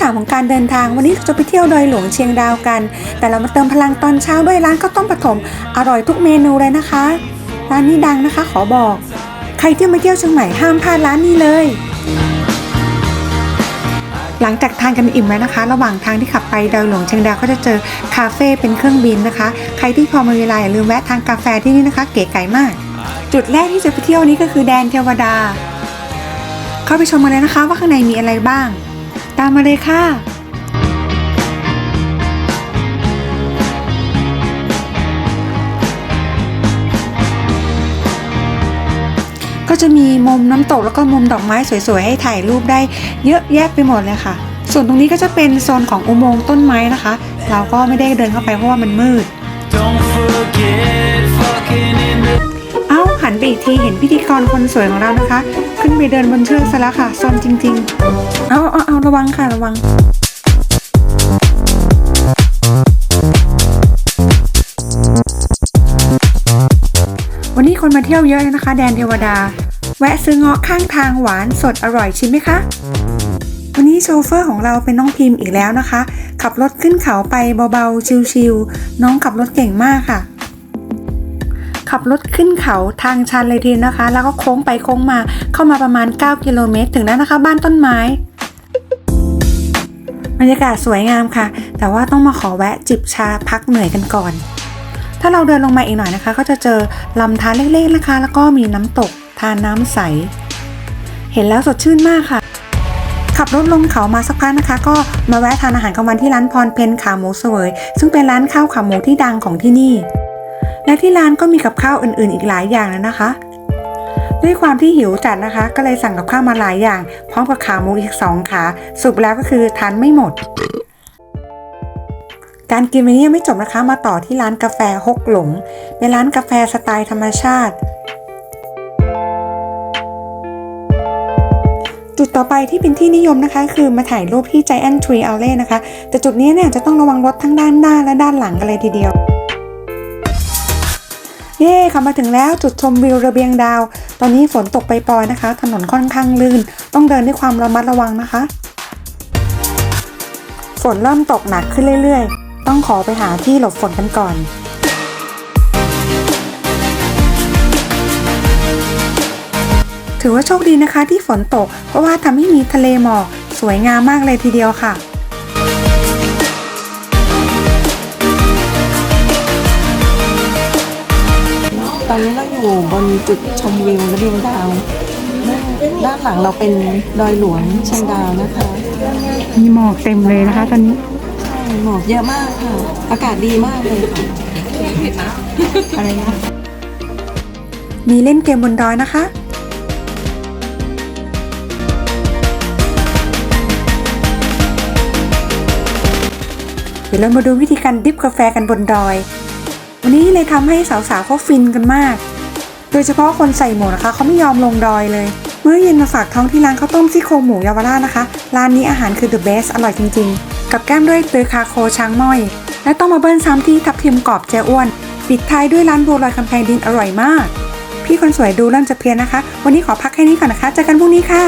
3 ของการเดินทาง วันนี้เราจะไปเที่ยวดอยหลวงเชียงดาวกัน แต่เรามาเติมพลังตอนเช้าด้วยร้านข้าวต้มปฐมอร่อยทุกเมนูเลยนะคะ ร้านนี้ดังนะคะขอบอก ใครที่มาเที่ยวเชียงใหม่ห้ามพลาดร้านนี้เลย หลังจากทานกันอิ่มแล้วนะคะ ระหว่างทางที่ขับไปดอยหลวงเชียงดาวก็จะเจอคาเฟ่เป็นเครื่องบินนะคะ ใครที่พอมีเวลาอย่าลืมแวะทานกาแฟที่นี่นะคะ เก๋ไก๋มาก จุดแรกที่จะไปเที่ยวนี้ก็คือแดนเทวดา เข้าไปชมกันเลยนะคะว่าข้างในมีอะไรบ้าง ตามมาเลยค่ะ ก็จะมีมุมน้ำตกแล้วก็มุมดอกไม้สวยๆ ให้ถ่ายรูปได้เยอะแยะไปหมดเลยค่ะ ส่วนตรงนี้ก็จะเป็นโซนของอุโมงค์ต้นไม้นะคะ เราก็ไม่ได้เดินเข้าไปเพราะว่ามันมืด Don't forget fucking in the เอ้าหันไปอีกทีเห็นพิธีกรคนสวยของเรานะคะ ขึ้นไปเดินบนเชือกซะแล้วค่ะซนจริง ๆ เอาเอาเอาระวังค่ะระวังวันนี้คนมาเที่ยวเยอะเลยนะคะ แดนเทวดา แวะซื้อเงาะข้างทางหวานสดอร่อยชิมไหมคะ วันนี้โชเฟอร์ของเราเป็นน้องพิมพ์อีกแล้วนะคะ ขับรถขึ้นเขาไปเบาๆ ชิวๆน้องขับรถเก่งมากค่ะ ขับรถขึ้นเขาทางชันเลยทีนะคะ แล้วก็โค้งไปโค้งมาเข้ามาประมาณ 9 กิโลเมตร ถึงแล้วนะคะ บ้านต้นไม้บรรยากาศสวยงามค่ะ แต่ว่าต้องมาขอแวะจิบชาพักเหนื่อยกันก่อน ถ้าเราเดินลงมาอีกหน่อยนะคะ ก็จะเจอลำธารเล็กๆนะคะ แล้วก็มีน้ำตกทานน้ำใส เห็นแล้วสดชื่นมากค่ะ ขับรถลงเขามาสักพักนะคะ ก็มาแวะทานอาหารกลางวันที่ร้านพรเพนขาหมูเสวย ซึ่งเป็นร้านข้าวขาหมูที่ดังของที่นี่ และที่ร้านก็มีกับข้าวอื่นๆ อีกหลายอย่างเลยนะคะ ด้วยความที่หิวจัดนะคะ ก็เลยสั่งกับข้าวมาหลายอย่าง พร้อมกับขาหมูอีกสองขาสุปแล้วก็คือทานไม่หมด การกินวันนี้ยังไม่จบนะคะ มาต่อที่ร้านกาแฟฮกหลง เป็นร้านกาแฟสไตล์ธรรมชาติจุดต่อไปที่เป็นที่นิยมนะคะ คือมาถ่ายรูปที่ Giant Tree Alley นะคะ แต่จุดนี้เนี่ยจะต้องระวังรถทั้งด้านหน้าและด้านหลังกันเลยทีเดียว เย่ค่ะมาถึงแล้วจุดชมวิวระเบียงดาว ตอนนี้ฝนตกไปปล่อยนะคะ ถนนค่อนข้างลื่น ต้องเดินด้วยความระมัดระวังนะคะ ฝนเริ่มตกหนักขึ้นเรื่อยๆ ต้องขอไปหาที่หลบฝนกันก่อนถือว่าโชคดีนะคะที่ฝนตก เพราะว่าทำให้มีทะเลหมอกสวยงามมากเลยทีเดียวค่ะ อนนี้เราอยู่บนจุดชมวิวระเบียงดาว ด้านหลังเราเป็นดอยหลวงเชียงดาวนะคะ มีหมอกเต็มเลยนะคะ ตอนนี้ใช่หมอกเยอะมากค่ะ อากาศดีมากเลยค่ะอะไรนะมีเล่นเกมบนดอยนะคะเดี๋ยวเรามาดูวิธีการดริบกาแฟกันบนดอย วันนี้เลยทำให้สาวๆเขาฟินกันมาก โดยเฉพาะคนใส่หมวกนะคะเขาไม่ยอมลงดอยเลย เมื่อเย็นมาฝากท้องที่ร้านข้าวต้มซี่โครงหมูเยาวราชนะคะ ร้านนี้อาหารคือ the best อร่อยจริงๆ กับแก้มด้วยเตยคาโคช้างม้อย และต้องมาเบิ้ลซ้ำที่ทับทิมกรอบเจ้อ้วน ปิดท้ายด้วยร้านบัวลอยคำแพงดินอร่อยมาก พี่คนสวยดูเริ่มจะเพลียนะคะ วันนี้ขอพักแค่นี้ก่อนนะคะเจอกันพรุ่งนี้ค่ะ